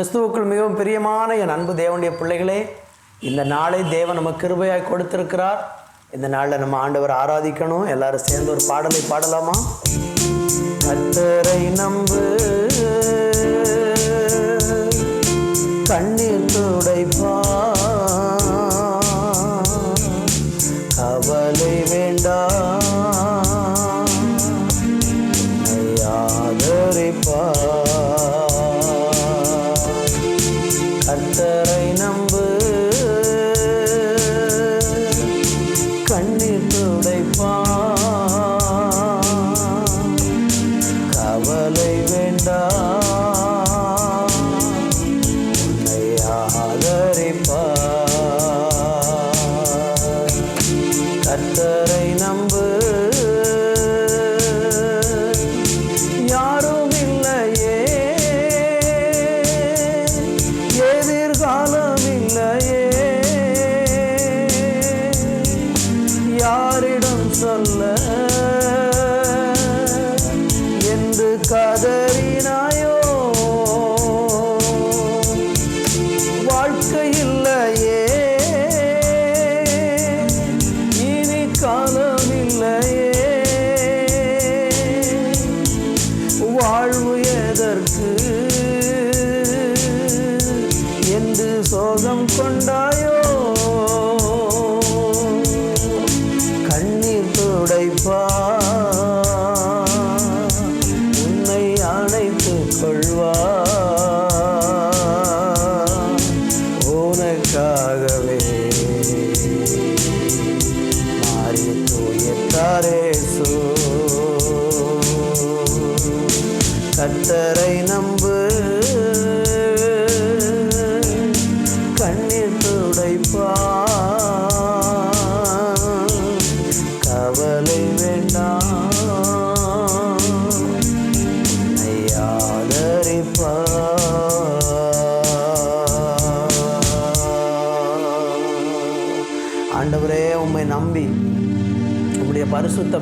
கிறிஸ்துவுக்குள் மிகவும் பிரியமான என் அன்பு தேவனுடைய பிள்ளைகளே இந்த நாளை தேவன் நம்ம கிருபையாக கொடுத்திருக்கிறார். இந்த நாளில் நம்ம ஆண்டவர் ஆராதிக்கணும். எல்லாரும் சேர்ந்து ஒரு பாடலை பாடலாமா? கத்தரை நம்பு. அணைத்துக்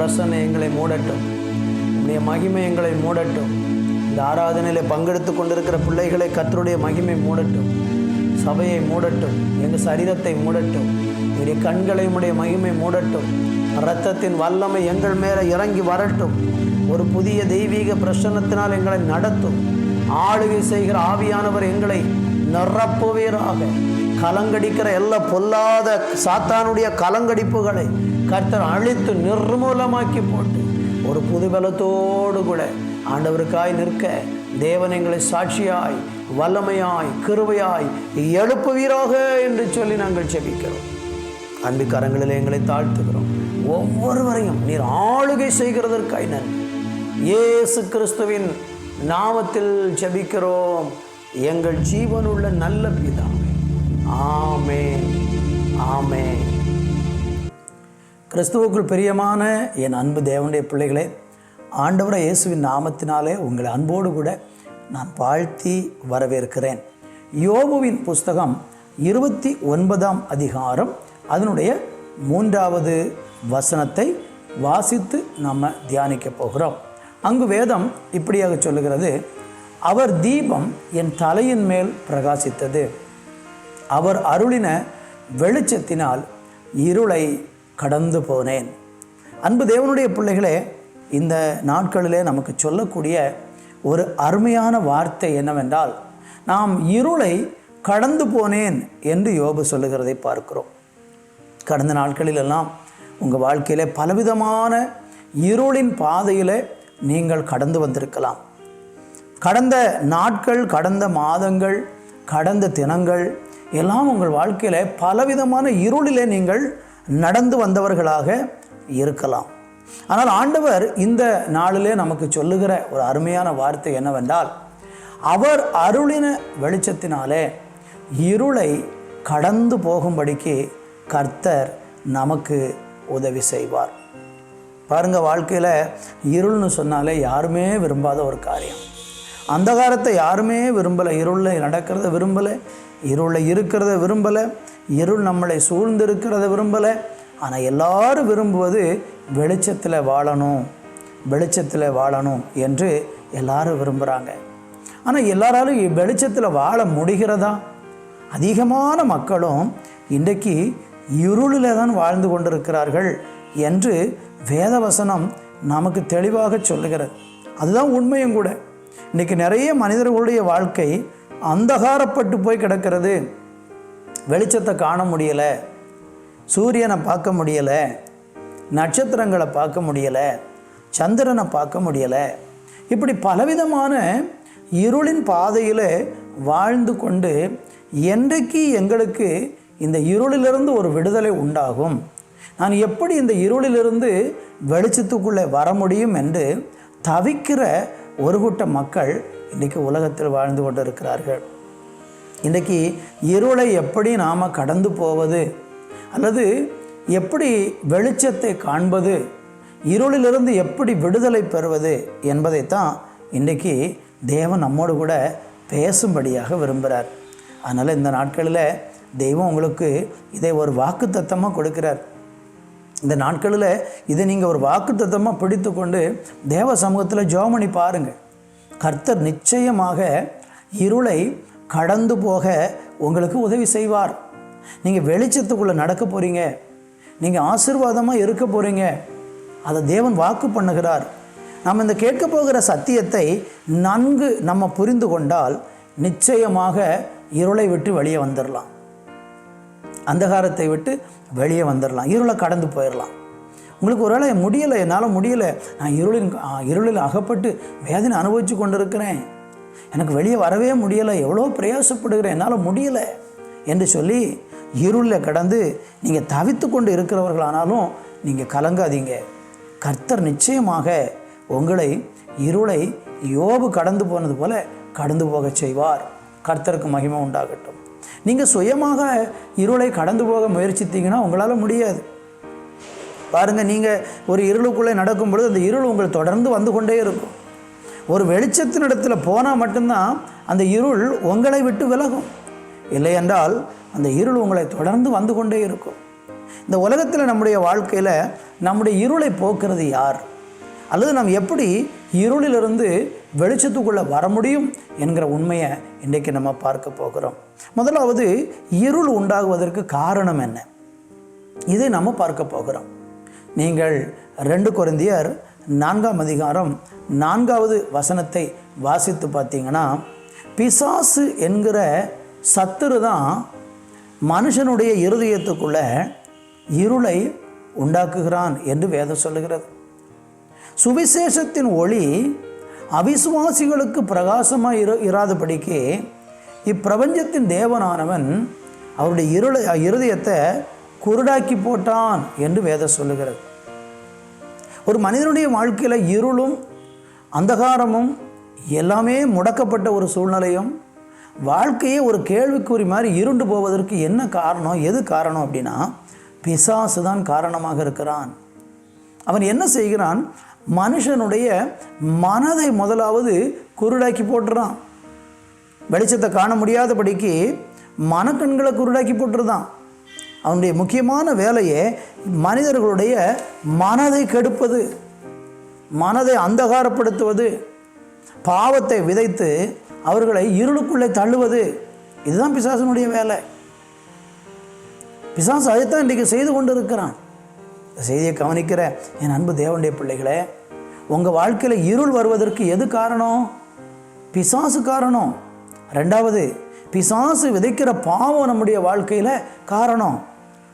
பிரசனை பிரசன்னை எங்களை மூடட்டும். உம்முடைய மகிமை எங்களை மூடட்டும். இந்த ஆராதனையில் பங்கெடுத்து கொண்டிருக்கிற பிள்ளைகளை கத்தருடைய மகிமை மூடட்டும். சபையை மூடட்டும். எங்கள் சரீரத்தை மூடட்டும். என்னுடைய கண்களை உடைய மகிமை மூடட்டும். இரத்தத்தின் வல்லமை எங்கள் மேலே இறங்கி வரட்டும். ஒரு புதிய தெய்வீக பிரசன்னத்தினால் எங்களை நடத்தும். ஆளுகை செய்கிற ஆவியானவர் எங்களை நிரப்புவீராக. கலங்கடிக்கிற எல்லா பொல்லாத சாத்தானுடைய கலங்கடிப்புகளை கர்த்தர் அழித்து நிர்மூலமாக்கி போட்டு ஒரு புது பலத்தோடு கூட ஆண்டவருக்காய் நிற்க தேவன் எங்களை சாட்சியாய் வல்லமையாய் கிருவையாய் எழுப்புவீராக என்று சொல்லி நாங்கள் செபிக்கிறோம் அன்பு கரங்களில் எங்களை தாழ்த்துகிறோம். ஒவ்வொருவரையும் நீர் ஆளுகை செய்கிறதற்காய் நன்றி இயேசு கிறிஸ்துவின் நாமத்தில் ஜபிக்கிறோம். எங்கள் ஜீவனுள்ள நல்ல பிதாவே கிறிஸ்துவுக்குள் பிரியமான என் அன்பு தேவனுடைய பிள்ளைகளே ஆண்டவரை இயேசுவின் நாமத்தினாலே உங்களை அன்போடு கூட நான் வாழ்த்தி வரவேற்கிறேன். யோபுவின் புஸ்தகம் இருபத்தி ஒன்பதாம் அதிகாரம் அதனுடைய மூன்றாவது வசனத்தை வாசித்து நம்ம தியானிக்க போகிறோம். அங்கு வேதம் இப்படியாக சொல்லுகிறது அவர் தீபம் என் தலையின் மேல் பிரகாசித்தது. அவர் அருளின வெளிச்சத்தினால் இருளை கடந்து போனேன். அன்பு தேவனுடைய பிள்ளைகளே இந்த நாட்களிலே நமக்கு சொல்லக்கூடிய ஒரு அருமையான வார்த்தை என்னவென்றால் நாம் இருளை கடந்து போனேன் என்று யோபு சொல்லுகிறதை பார்க்கிறோம். கடந்த நாட்களிலெல்லாம் உங்கள் வாழ்க்கையிலே பலவிதமான இருளின் பாதையில் நீங்கள் கடந்து வந்திருக்கலாம். கடந்த நாட்கள் கடந்த மாதங்கள் கடந்த தினங்கள் எல்லாம் உங்கள் வாழ்க்கையில் பலவிதமான இருளிலே நீங்கள் நடந்து வந்தவர்களாக இருக்கலாம். ஆனால் ஆண்டவர் இந்த நாளிலே நமக்கு சொல்லுகிற ஒரு அருமையான வார்த்தை என்னவென்றால் அவர் அருளின வெளிச்சத்தினாலே இருளை கடந்து போகும்படிக்கு கர்த்தர் நமக்கு உதவி செய்வார். பாருங்க வாழ்க்கையில் இருள்னு சொன்னாலே யாருமே விரும்பாத ஒரு காரியம். அந்தகாரத்தை யாருமே விரும்பலை இருளில் நடக்கிறத விரும்பலை இருளை இருக்கிறத விரும்பலை இருள் நம்மளை சூழ்ந்திருக்கிறத விரும்பலை. ஆனால் எல்லாரும் விரும்புவது வெளிச்சத்தில் வாழணும் வெளிச்சத்தில் வாழணும் என்று எல்லாரும் விரும்புகிறாங்க ஆனால் எல்லாராலும் வெளிச்சத்தில் வாழ முடிகிறதா? அதிகமான மக்களும் இன்றைக்கு இருளில் தான் வாழ்ந்து கொண்டிருக்கிறார்கள் என்று வேதவசனம் நமக்கு தெளிவாக சொல்லுகிறது. அதுதான் உண்மையும் கூட. இன்றைக்கி நிறைய மனிதர்களுடைய வாழ்க்கை அந்தகாரப்பட்டு போய் கிடக்கிறது. வெளிச்சத்தை காண முடியலை. சூரியனை பார்க்க முடியலை. நட்சத்திரங்களை பார்க்க முடியலை. சந்திரனை பார்க்க முடியலை. இப்படி பலவிதமான இருளின் பாதையில் வாழ்ந்து கொண்டு என்றைக்கு எங்களுக்கு இந்த இருளிலிருந்து ஒரு விடுதலை உண்டாகும்? நான் எப்படி இந்த இருளிலிருந்து வெளிச்சத்துக்குள்ளே வர முடியும் என்று தவிக்கிற ஒரு கூட்ட மக்கள் இன்றைக்கி உலகத்தில் வாழ்ந்து கொண்டு இருக்கிறார்கள் இன்றைக்கு இருளை எப்படி நாம் கடந்து போவது? அல்லது எப்படி வெளிச்சத்தை காண்பது? இருளிலிருந்து எப்படி விடுதலை பெறுவது? என்பதைத்தான் இன்றைக்கி தேவன் நம்மோடு கூட பேசும்படியாக விரும்புகிறார். அதனால் இந்த நாட்களில் தெய்வம் உங்களுக்கு இதை ஒரு வாக்கு தத்தமாக கொடுக்கிறார். இந்த நாட்களில் இதை நீங்கள் ஒரு வாக்கு தத்தமாக பிடித்து கொண்டு தேவ சமூகத்தில் ஜோமணி பாருங்கள் கர்த்தர் நிச்சயமாக இருளை கடந்து போக உங்களுக்கு உதவி செய்வார். நீங்கள் வெளிச்சத்துக்குள்ளே நடக்க போகிறீங்க நீங்கள் ஆசிர்வாதமாக இருக்க போகிறீங்க அதை தேவன் வாக்கு பண்ணுகிறார். நம்ம இந்த கேட்க போகிற சத்தியத்தை நன்கு நம்ம புரிந்து கொண்டால் நிச்சயமாக இருளை விட்டு வெளியே வந்துடலாம் அந்தகாரத்தை விட்டு வெளியே வந்துடலாம் இருளை கடந்து போயிடலாம் உங்களுக்கு ஒருவேளை முடியலை என்னால் முடியலை. நான் இருளின் இருளில் அகப்பட்டு வேதனை அனுபவித்து கொண்டிருக்கிறேன். எனக்கு வெளியே வரவே முடியலை. எவ்வளோ பிரயாசப்படுகிறேன் என்னால் முடியலை என்று சொல்லி இருளில் கடந்து நீங்கள் தவித்து கொண்டு இருக்கிறவர்களானாலும் நீங்கள் கலங்காதீங்க. கர்த்தர் நிச்சயமாக உங்களை இருளை யோபு கடந்து போனது போல கடந்து போகச் செய்வார். கர்த்தருக்கு மகிமை உண்டாகட்டும். நீங்கள் சுயமாக இருளை கடந்து போக முயற்சித்தீங்கன்னா உங்களால் முடியாது. பாருங்கள் நீங்கள் ஒரு இருளுக்குள்ளே நடக்கும் பொழுது அந்த இருள் உங்களை தொடர்ந்து வந்து கொண்டே இருக்கும். ஒரு வெளிச்சத்தின் இடத்துல போனால் மட்டும்தான் அந்த இருள் உங்களை விட்டு விலகும். இல்லை என்றால் அந்த இருள் உங்களை தொடர்ந்து வந்து கொண்டே இருக்கும். இந்த உலகத்தில் நம்முடைய வாழ்க்கையில் நம்முடைய இருளை போக்குறது யார்? அல்லது நாம் எப்படி இருளிலிருந்து வெளிச்சத்துக்குள்ளே வர முடியும் என்கிற உண்மையை இன்றைக்கு நம்ம பார்க்க போகிறோம். முதலாவது இருள் உண்டாகுவதற்கு காரணம் என்ன? இதை நம்ம பார்க்க போகிறோம். நீங்கள் ரெண்டு குறைந்தியர் நான்காம் அதிகாரம் நான்காவது வசனத்தை வாசித்து பார்த்தீங்கன்னா பிசாசு என்கிற சத்துரு தான் மனுஷனுடைய இருதயத்துக்குள்ள இருளை உண்டாக்குகிறான் என்று வேதம் சொல்லுகிறது. சுவிசேஷத்தின் ஒளி அவிசுவாசிகளுக்கு பிரகாசமாக இரு இராதபடிக்கு இப்பிரபஞ்சத்தின் தேவனானவன் அவருடைய இருளை இருதயத்தை குருடாக்கி போட்டான் என்று வேதம் சொல்லுகிறது. ஒரு மனிதனுடைய வாழ்க்கையில் இருளும் அந்தகாரமும் எல்லாமே முடக்கப்பட்ட ஒரு சூழ்நிலையும் வாழ்க்கையே ஒரு கேள்விக்குறி மாதிரி இருண்டு போவதற்கு என்ன காரணம் எது காரணம் அப்படின்னா பிசாசு தான் காரணமாக இருக்கிறான். அவன் என்ன செய்கிறான்? மனுஷனுடைய மனதை முதலாவது குருடாக்கி போட்டுறான். வெளிச்சத்தை காண முடியாதபடிக்கு மனக்கண்களை குருடாக்கி போட்டுருதான் அவனுடைய முக்கியமான வேலையே மனிதர்களுடைய மனதை கெடுப்பது மனதை அந்தகாரப்படுத்துவது பாவத்தை விதைத்து அவர்களை இருளுக்குள்ளே தள்ளுவது. இதுதான் பிசாசனுடைய வேலை. பிசாசு அதைத்தான் இன்றைக்கு செய்து கொண்டு இருக்கிறான் செய்தியை கவனிக்கிற என் அன்பு தேவனுடைய பிள்ளைகளே உங்கள் வாழ்க்கையில் இருள் வருவதற்கு எது காரணம்? பிசாசு காரணம். ரெண்டாவது பிசாசு விதைக்கிற பாவம் நம்முடைய வாழ்க்கையில் காரணம்.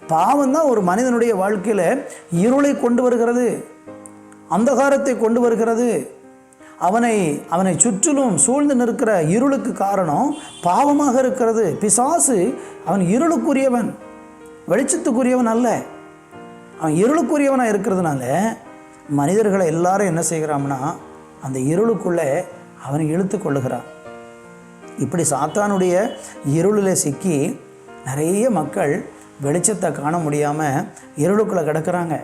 பாவம் தான் ஒரு மனிதனுடைய வாழ்க்கையில் இருளை கொண்டு வருகிறது அந்தகாரத்தை கொண்டு வருகிறது. அவனை அவனை சுற்றிலும் சூழ்ந்து நிற்கிற இருளுக்கு காரணம் பாவமாக இருக்கிறது. பிசாசு அவன் இருளுக்குரியவன் வெளிச்சத்துக்குரியவன் அல்ல. அவன் இருளுக்குரியவனாக இருக்கிறதுனால மனிதர்களை எல்லாரும் என்ன செய்கிறான்னா அந்த இருளுக்குள்ளே அவனை இழுத்து கொள்ளுகிறான். இப்படி சாத்தானுடைய இருளில் சிக்கி நிறைய மக்கள் வெளிச்சத்தை காண முடியாமல் இருளுக்குள்ளே கிடக்கிறாங்க.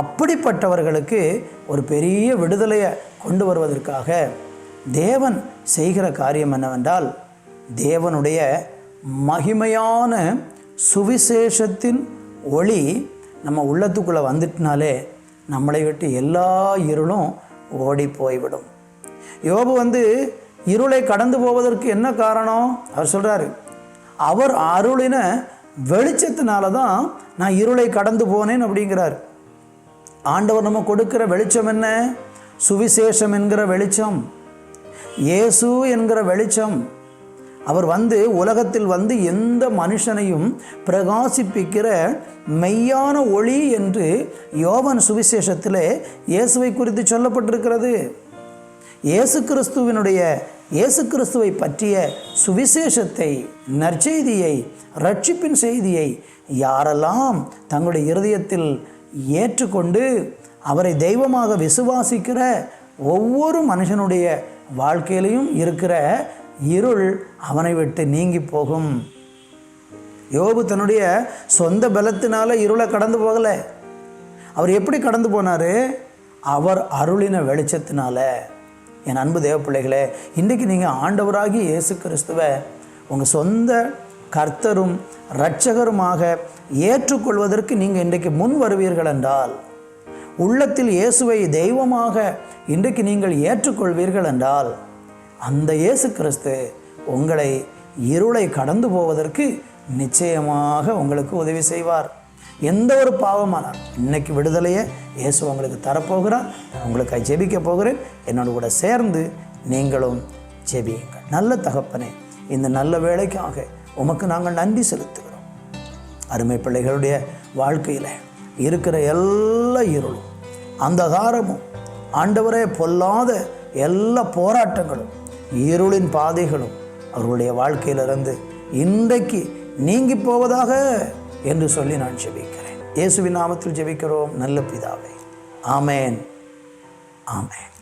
அப்படிப்பட்டவர்களுக்கு ஒரு பெரிய விடுதலையை கொண்டு வருவதற்காக தேவன் செய்கிற காரியம் என்னவென்றால் தேவனுடைய மகிமையான சுவிசேஷத்தின் ஒளி நம்ம உள்ளத்துக்குள்ளே வந்துட்டினாலே நம்மளை விட்டு எல்லா இருளும் ஓடி போய்விடும். யோபு வந்து இருளை கடந்து போவதற்கு என்ன காரணம்? அவர் சொல்கிறாரு அவர் அருளின வெளிச்சத்தினால தான் நான் இருளை கடந்து போனேன் அப்படிங்கிறார். ஆண்டவர் நம்ம கொடுக்கிற வெளிச்சம் என்ன? சுவிசேஷம் என்கிற வெளிச்சம். இயேசு என்கிற வெளிச்சம். அவர் வந்து உலகத்தில் வந்து எந்த மனுஷனையும் பிரகாசிப்பிக்கிற மெய்யான ஒளி என்று யோவன் சுவிசேஷத்தில் இயேசுவை குறித்து சொல்லப்பட்டிருக்கிறது. இயேசு கிறிஸ்துவினுடைய இயேசு கிறிஸ்துவை பற்றிய சுவிசேஷத்தை நற்செய்தியை ரட்சிப்பின் செய்தியை யாரெல்லாம் தங்களுடைய இருதயத்தில் ஏற்றுக்கொண்டு அவரை தெய்வமாக விசுவாசிக்கிற ஒவ்வொரு மனுஷனுடைய வாழ்க்கையிலையும் இருக்கிற இருள் அவனை விட்டு நீங்கி போகும். யோபு தன்னுடைய சொந்த பலத்தினால இருளை கடந்து போகலை. அவர் எப்படி கடந்து போனார்? அவர் அருளின வெளிச்சத்தினால. என் அன்பு தேவ பிள்ளைகளே நீங்கள் ஆண்டவராகி இயேசு கிறிஸ்துவை உங்கள் சொந்த கர்த்தரும் இரட்சகருமாக ஏற்றுக்கொள்வதற்கு நீங்கள் இன்றைக்கு முன் வருவீர்கள் என்றால் உள்ளத்தில் இயேசுவை தெய்வமாக இன்றைக்கு நீங்கள் ஏற்றுக்கொள்வீர்கள் என்றால் அந்த இயேசு கிறிஸ்து உங்களை இருளை கடந்து போவதற்கு நிச்சயமாக உங்களுக்கு உதவி செய்வார். எந்த ஒரு பாவமானால் இன்னைக்கு விடுதலையை இயேசு உங்களுக்கு தரப்போகிறார். உங்களுக்கு ஜெபிக்க போகிறேன். என்னோட கூட சேர்ந்து நீங்களும் ஜெபியுங்கள். நல்ல தகப்பனே இந்த நல்ல வேலைக்காக உமக்கு நாங்கள் நன்றி செலுத்துகிறோம். அருமை பிள்ளைகளுடைய வாழ்க்கையில் இருக்கிற எல்லா இருளும் அந்தகாரமும் ஆண்டவரே பொல்லாத எல்லா போராட்டங்களும் இருளின் பாதைகளும் அவர்களுடைய வாழ்க்கையிலிருந்து இன்றைக்கு நீங்கி போவதாக என்று சொல்லி நான் ஜெபிக்கிறேன். இயேசுவின் நாமத்தில் ஜெபிக்கிறோம். நல்ல பிதாவே. ஆமேன். ஆமேன்.